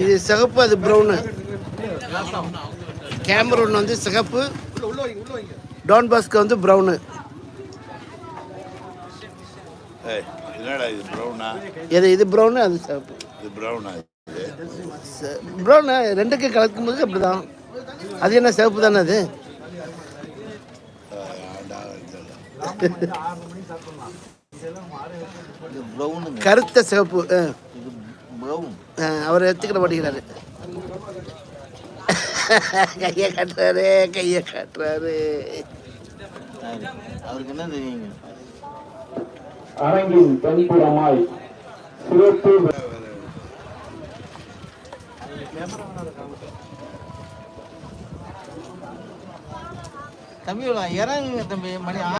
இது சிகப்பு அது ப்ரௌனு கேமரூன் வந்து சிகப்பு. உள்ள, உள்ள வைங்க, உள்ள வைங்க. டான் பாஸ்கோ வந்து ப்ரௌனு ஏய், என்னடா இது ப்ரௌனா இது இது ப்ரௌனு அது சிகப்பு? இது ப்ரௌனா ப்ரௌனு ரெண்டுக்கும் கலக்கும் போது அப்படி தான் அது என்ன சிவப்பு தானே அது? கருத்த சிவப்பு அவர் எடுத்துக்கிட மாட்டேங்கிறாரு. கையை காட்டுறாரு கையை காட்டுறாரு. அவருக்கு என்ன தெரியுங்க அரங்கின் தென்புறமாய் சிறப்பு தம்பி இறங்குங்க தம்பி மணி